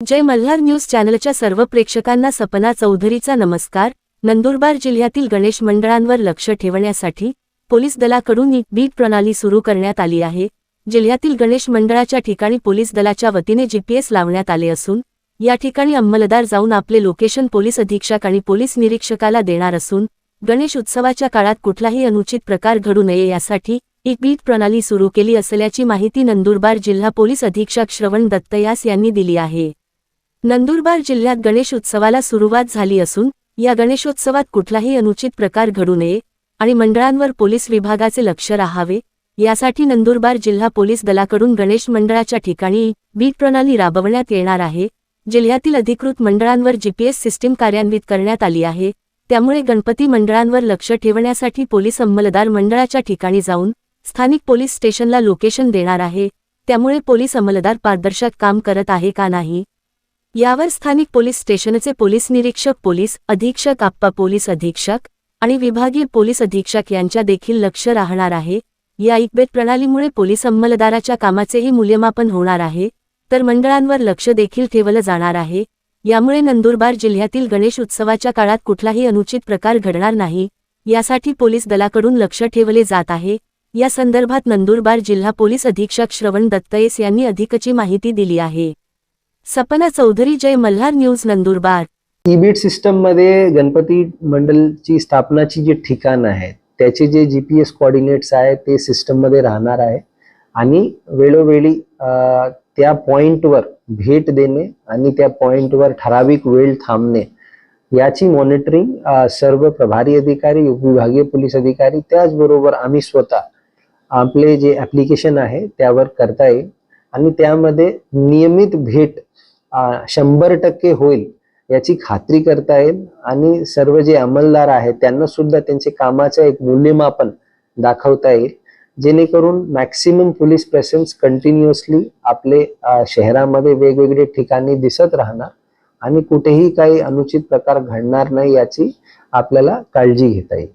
जय Malhar news चॅनलच्या सर्व प्रेक्षकांना सपना चौधरीचा नमस्कार. नंदुरबार जिल्ह्यातील गणेश मंडळांवर लक्ष ठेवण्यासाठी पोलीस दलाकडून एक बीट प्रणाली सुरू करण्यात आली आहे. जिल्ह्यातील गणेश मंडळाच्या ठिकाणी पोलीस दलाच्या वतीने जीपीएस लावण्यात आले असून या ठिकाणी अंमलदार जाऊन आपले लोकेशन पोलीस अधीक्षक आणि पोलीस निरीक्षकाला देणार असून गणेश उत्सवाच्या काळात कुठलाही अनुचित प्रकार घडू नये यासाठी एक बीट प्रणाली सुरू केली असल्याची माहिती नंदुरबार जिल्हा पोलीस अधीक्षक श्रवण दत्तयास यांनी दिली आहे. नंदुरबार जिल्ह्यात गणेश उत्सवाला सुरुवात झाली असून या गणेशोत्सवात कुठलाही अनुचित प्रकार घडू नये आणि मंडळांवर पोलीस विभागाचे लक्ष राहावे यासाठी नंदुरबार जिल्हा पोलीस दलाकडून गणेश मंडळाच्या ठिकाणी बीट प्रणाली राबवण्यात येणार आहे. जिल्ह्यातील अधिकृत मंडळांवर जीपीएस सिस्टीम कार्यान्वित करण्यात आली आहे. त्यामुळे गणपती मंडळांवर लक्ष ठेवण्यासाठी पोलीस अंमलदार मंडळाच्या ठिकाणी जाऊन स्थानिक पोलीस स्टेशनला लोकेशन देणार आहे. त्यामुळे पोलीस अंमलदार पारदर्शक काम करत आहे का नाही यावर स्थानिक पोलीस स्टेशनचे पोलीस निरीक्षक पोलीस अधीक्षक आप्पा पोलीस अधीक्षक आणि विभागीय पोलीस अधीक्षक यांच्या देखील लक्ष राहणार आहे. या इकबेट प्रणालीमुळे पोलीस अंमलदाराच्या कामाचेही मूल्यमापन होणार आहे. तर मंडळांवर लक्ष देखील ठेवलं जाणार आहे. यामुळे नंदुरबार जिल्ह्यातील गणेश उत्सवाच्या काळात कुठलाही अनुचित प्रकार घडणार नाही. यासाठी पोलीस दलाकडून लक्ष ठेवले जात आहे. या संदर्भात नंदुरबार जिल्हा पोलीस अधीक्षक श्रवण दत्तयेस यांनी अधिकची माहिती दिली आहे. सपना चौधरी जय मल्हार न्यूज नंदुरबार. ईबीट सिस्टममध्ये गणपती मंडलची स्थापनाची जे ठिकाण आहे त्याचे जे जीपीएस कोऑर्डिनेट्स आहे ते सिस्टममध्ये राहणार आहे. आणि वेळोवेळी त्या पॉइंटवर भेट देणे आणि त्या पॉइंटवर ठराविक वेळ थांबणे याची मॉनिटरिंग सर्व प्रभारी अधिकारी उपविभागीय पोलीस अधिकारी त्याचबरोबर आम्ही स्वतः आपले जे ऍप्लिकेशन आहे त्यावर करता येईल. आणि त्यामध्ये नियमित भेट शंभर टक्के होईल याची खात्री करता येईल. आणि सर्व जे अंमलदार आहेत त्यांना सुद्धा त्यांचे कामाचं एक मूल्यमापन दाखवता येईल. जेणेकरून मॅक्सिमम पोलीस प्रेझेन्स कंटिन्युअसली आपले शहरामध्ये वेगवेगळे ठिकाणी दिसत राहणार आणि कुठेही काही अनुचित प्रकार घडणार नाही याची आपल्याला काळजी घेता येईल.